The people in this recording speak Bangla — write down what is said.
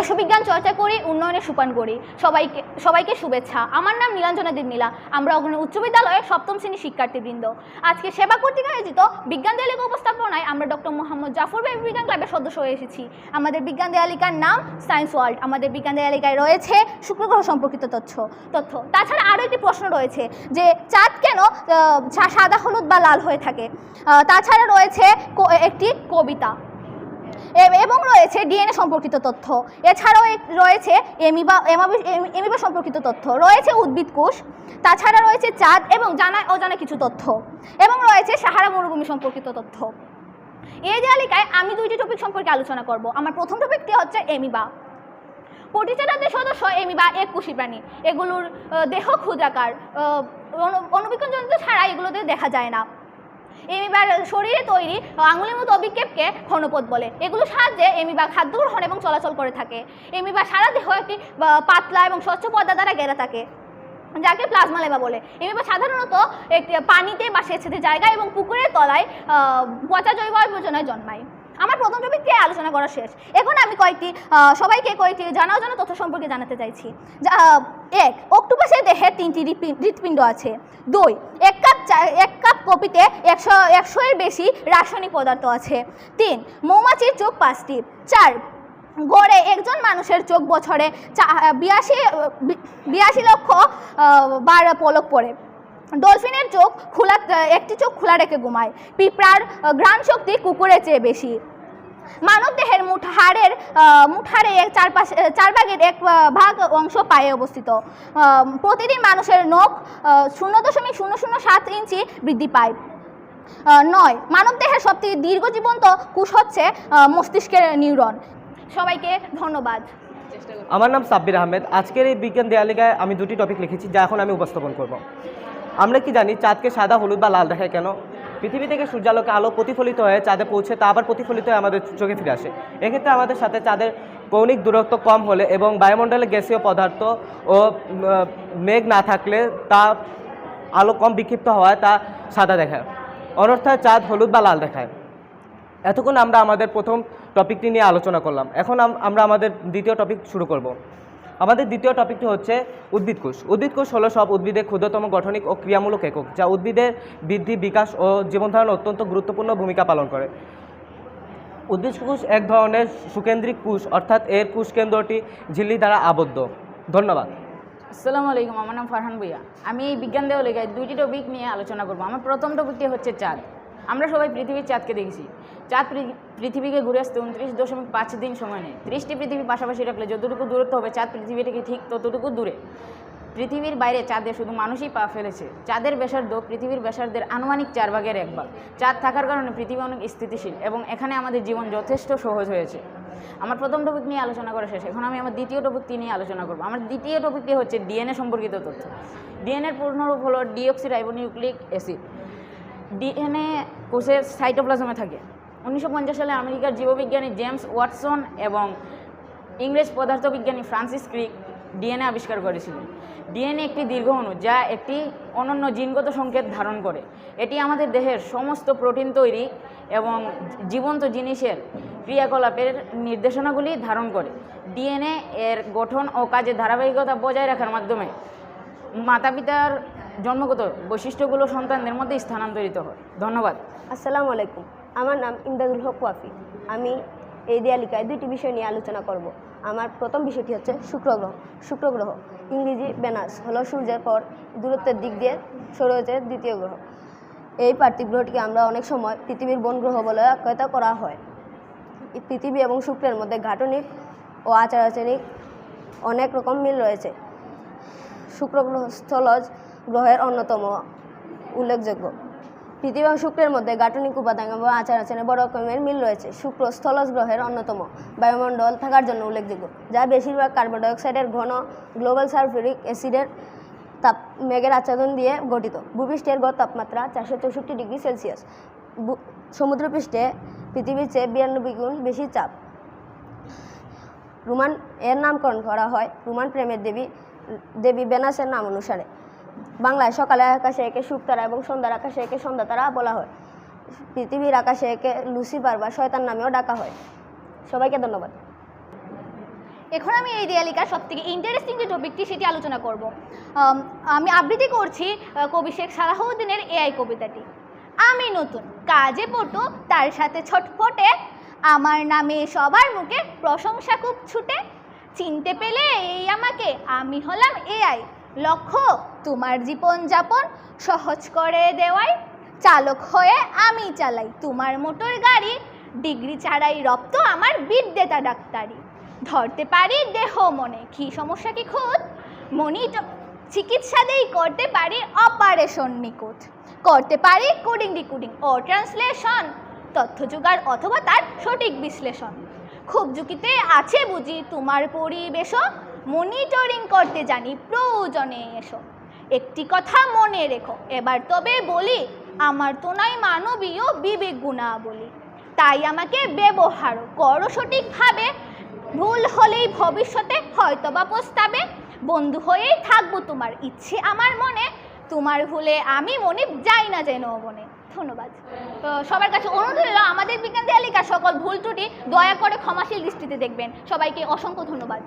এসো বিজ্ঞান চর্চা করি উন্নয়নের সুপান করি। সবাইকে সবাইকে শুভেচ্ছা। আমার নাম নীলাঞ্জনা দিনমিলা আমরা অগ্রণী উচ্চ বিদ্যালয়ের সপ্তম শ্রেণির শিক্ষার্থীবৃন্দ। আজকে সেবা কর্তৃক আয়োজিত বিজ্ঞান দেয়ালিকা উপস্থাপনায় আমরা ডক্টর মোহাম্মদ জাফর ভাই বিজ্ঞান ক্লাবের সদস্য হয়ে এসেছি। আমাদের বিজ্ঞান দেয়ালিকার নাম সায়েন্স ওয়ার্ল্ড। আমাদের বিজ্ঞান দেয়ালিকায় রয়েছে শুক্রগ্রহ সম্পর্কিত তথ্য তথ্য। তাছাড়া আরও একটি প্রশ্ন রয়েছে যে চাঁদ কেন সাদা, হলুদ বা লাল হয়ে থাকে? তাছাড়া রয়েছে একটি কবিতা। এবং রয়েছে ডিএনএ সম্পর্কিত তথ্য। এছাড়াও রয়েছে এমিবা এমাবি- সম্পর্কিত তথ্য। রয়েছে উদ্ভিদ কোষ, তাছাড়া রয়েছে চাঁদ এবং জানা অজানা কিছু তথ্য। এবং রয়েছে সাহারা মরুভূমি সম্পর্কিত তথ্য। এই তালিকায় আমি দুইটি টপিক সম্পর্কে আলোচনা করব। আমার প্রথম টপিকটি হচ্ছে এমিবা। পরিচালকদের সদস্য এমিবা এক কুশি প্রাণী। এগুলোর দেহ অনু- অণুবীক্ষণজনিত ছাড়া এগুলোতে দেখা যায় না। এমিবার শরীরে তৈরি আঙুলের মতো অভিক্ষেপকে ঘনপথ বলে। এগুলো সাহায্যে এমিবা খাদ্য গ্রহণ এবং চলাচল করে থাকে। এমিবা সারা দেহ একটি পাতলা এবং স্বচ্ছ পর্দা দ্বারা ঘেরা থাকে, যাকে প্লাজমা লেবা বলে। এমিবা সাধারণত একটি পানিতে বা সেচেতে জায়গায় এবং পুকুরের তলায় পচা জৈব আবর্জনায় জন্মায়। আমার প্রথম টপিকটি আলোচনা করা শেষ। এখন আমি কয়েকটি সবাইকে কয়েকটি জানা অজানা তথ্য সম্পর্কে জানাতে চাইছি। এক অক্টোপাসের দেহে তিনটি হৃৎপিণ্ড আছে। দুই, এক কাপ এক কাপ কপিতে একশো একশো এর বেশি রাসায়নিক পদার্থ আছে। তিন, মৌমাছির চোখ পাঁচটি। চার, গড়ে একজন মানুষের চোখ বছরে চা- বিয়াশি বি- বিয়াশি লক্ষ বার পলক পড়ে। ডলফিনের চোখ খোলা একটি চোখ খোলা রেখে ঘুমায়। পিঁপড়ার ঘ্রাণ শক্তি কুকুরের চেয়ে বেশি। মানব দেহের মুঠ হাড়ের আহ, মুঠারে এক চারপাশে চার ভাগের এক ভাগ অংশ পায়ে অবস্থিত। প্রতিদিন মানুষের নখ শূন্য দশমিক শূন্য শূন্য সাত ইঞ্চি বৃদ্ধি পায়। নয় মানব দেহের সবথেকে দীর্ঘ জীবন্ত কোষ হচ্ছে মস্তিষ্কের নিউরন। সবাইকে ধন্যবাদ। আমার নাম সাব্বির আহমেদ। আজকের এই বিজ্ঞান দেয়ালিকায় আমি দুটি টপিক লিখেছি যা এখন আমি উপস্থাপন করব। আমরা কি জানি, চাঁদকে সাদা, হলুদ বা লাল দেখায় কেন? পৃথিবী থেকে সূর্যালোকে আলো প্রতিফলিত হয়ে চাঁদে পৌঁছে তা আবার প্রতিফলিত হয়ে আমাদের চোখে ফিরে আসে। এক্ষেত্রে আমাদের সাথে চাঁদের কৌণিক দূরত্ব কম হলে এবং বায়ুমণ্ডলে গ্যাসীয় পদার্থ ও মেঘ না থাকলে তা আলো কম বিক্ষিপ্ত হওয়ায় তা সাদা দেখায়। অনর্থাৎ চাঁদ হলুদ বা লাল দেখায়। এতক্ষণ আমরা আমাদের প্রথম টপিকটি নিয়ে আলোচনা করলাম। এখন আমরা আমাদের দ্বিতীয় টপিক শুরু করব। আমাদের দ্বিতীয় টপিকটি হচ্ছে উদ্ভিদ কোষ। উদ্ভিদ কোষ হলো সব উদ্ভিদের ক্ষুদ্রতম গঠনিক ও ক্রিয়ামূলক একক, যা উদ্ভিদের বৃদ্ধি, বিকাশ ও জীবনধারণ অত্যন্ত গুরুত্বপূর্ণ ভূমিকা পালন করে। উদ্ভিদ কোষ এক ধরনের সুকেন্দ্রিক কোষ, অর্থাৎ এর কোষ কেন্দ্রটি ঝিল্লি দ্বারা আবদ্ধ। ধন্যবাদ। আসসালামু আলাইকুম, আমার নাম ফারহান ভুইয়া। আমি এই বিজ্ঞান দেওয়া দেওয়ালিকায় দুইটি টপিক নিয়ে আলোচনা করব। আমার প্রথম টপিকটি হচ্ছে চাঁদ। আমরা সবাই পৃথিবীর চাঁদকে দেখেছি। চাঁদ পৃথিবীকে ঘুরে আসতে উনত্রিশ দশমিক পাঁচ দিন সময় নেয়। ত্রিশটি পৃথিবী পাশাপাশি রাখলে যতটুকু দূরত্ব হবে, চাঁদ পৃথিবী থেকে ঠিক ততটুকু দূরে। পৃথিবীর বাইরে চাঁদে শুধু মানুষই পা ফেলেছে। চাঁদের ব্যাসার্ধ পৃথিবীর ব্যাসার্ধের আনুমানিক চার ভাগের এক ভাগ। চাঁদ থাকার কারণে পৃথিবী অনেক স্থিতিশীল এবং এখানে আমাদের জীবন যথেষ্ট সহজ হয়েছে। আমার প্রথম টপিক নিয়ে আলোচনা করা শেষ। এখন আমি আমার দ্বিতীয় টপিকটি নিয়ে আলোচনা করব। আমার দ্বিতীয় টপিকটি হচ্ছে ডিএনএ সম্পর্কিত তথ্য। ডিএনএর পূর্ণরূপ হলো ডিঅক্সিরাইবোনিউক্লিক অ্যাসিড। ডিএনএ কোষের সাইটোপ্লাজমে থাকে। উনিশশো পঞ্চাশ সালে আমেরিকার জীববিজ্ঞানী জেমস ওয়াটসন এবং ইংরেজ পদার্থবিজ্ঞানী ফ্রান্সিস ক্রিক ডিএনএ আবিষ্কার করেছিলেন। ডিএনএ একটি দীর্ঘ অণু যা একটি অনন্য জিনগত সংকেত ধারণ করে। এটি আমাদের দেহের সমস্ত প্রোটিন তৈরি এবং জীবন্ত জিনিসের ক্রিয়াকলাপের নির্দেশনাগুলি ধারণ করে। ডিএনএ এর গঠন ও কাজের ধারাবাহিকতা বজায় রাখার মাধ্যমে মাতা পিতার জন্মগত বৈশিষ্ট্যগুলো সন্তানদের মধ্যে স্থানান্তরিত হয়। ধন্যবাদ। আসসালামু আলাইকুম। আমার নাম ইমদাদুল হক ওয়াফি। আমি এই দেয়ালিকায় দুইটি বিষয় নিয়ে আলোচনা করব। আমার প্রথম বিষয়টি হচ্ছে শুক্র গ্রহ। শুক্র গ্রহ, ইংরেজি বেনাস হলো সূর্যের পর দূরত্বের দিক দিয়ে সরে হচ্ছে দ্বিতীয় গ্রহ। এই পার্থিব গ্রহটিকে আমরা অনেক সময় পৃথিবীর বন গ্রহ বলে আখ্যায়িত করা হয়। পৃথিবী এবং শুক্রের মধ্যে ঘাটনিক ও আচার আচরণিক অনেক রকম মিল রয়েছে। শুক্র গ্রহ স্থলজ গ্রহের অন্যতম উল্লেখযোগ্য। পৃথিবী এবং শুক্রের মধ্যে গাঠনিক উপাদান এবং আচার আচরণে বড় রকমের মিল রয়েছে। শুক্র স্থলজ গ্রহের অন্যতম। বায়ুমণ্ডল থাকার জন্য উল্লেখযোগ্য, যা বেশিরভাগ কার্বন ডাইঅক্সাইডের ঘন গ্লোবাল সালফিউরিক অ্যাসিডের তাপ মেঘের আচ্ছাদন দিয়ে গঠিত। ভূপৃষ্ঠের গড় তাপমাত্রা চারশো চৌষট্টি ডিগ্রি সেলসিয়াস। সমুদ্রপৃষ্ঠে পৃথিবীর চেয়ে বিরানব্বই গুণ বেশি চাপ। রোমান, এর নামকরণ করা হয় রোমান প্রেমের দেবী দেবী বেনাসের নাম অনুসারে। বাংলায় সকালের আকাশে একে শুকতারা এবং সন্ধ্যার আকাশে একে সন্ধ্যা তারা বলা হয়। পৃথিবীর আকাশে একে লুসিফার বা শয়তান নামেও ডাকা হয়। সবাইকে ধন্যবাদ। এখন আমি এই দেয়ালিকার সব থেকে ইন্টারেস্টিং যে টপিকটি সেটি আলোচনা করব। আমি আবৃত্তি করছি কবি শেখ সালাহুদ্দিনের এআই কবিতাটি। আমি নতুন, কাজে পটু, তার সাথে ছটফটে। আমার নামে সবার মুখে প্রশংসা খুব ছুটে। চিনতে পেলে এই আমাকে, আমি হলাম এআই লক্ষ্য, তোমার জীবন যাপন সহজ করে দেওয়াই। চালক হয়ে আমি চালাই তোমার মোটর গাড়ি। ডিগ্রি ছাড়াই রপ্ত আমার বিদ্যেতা ডাক্তারি। ধরতে পারি দেহ মনে, কি সমস্যা কি খুদ মনিট চিকিৎসা দেই করতে পারি অপারেশন নিখুঁত। করতে পারি কোডিং ডিকোডিং ও ট্রান্সলেশন তথ্য জোগাড় অথবা তার সঠিক বিশ্লেষণ। খুব ঝুঁকিতে আছে বুঝি তোমার পরিবেশও। মনিটরিং করতে জানি, প্রয়োজনে এসো। একটি কথা মনে রেখো, এবার তবে বলি, আমার তো নাই মানবীয় বিবেক গুণা বলি তাই আমাকে ব্যবহার করো সঠিকভাবে, ভুল হলেই ভবিষ্যতে হয়তো বা পস্তাবে। বন্ধু হয়েই থাকব তোমার ইচ্ছে আমার মনে, তোমার ভুলে আমি মনে যাই না যেন মনে ধন্যবাদ। সবার কাছে অনুরোধ রইল, আমাদের বিজ্ঞান দেয়ালিকা সকল ভুল ত্রুটি দয়া করে ক্ষমাশীল দৃষ্টিতে দেখবেন। সবাইকে অসংখ্য ধন্যবাদ।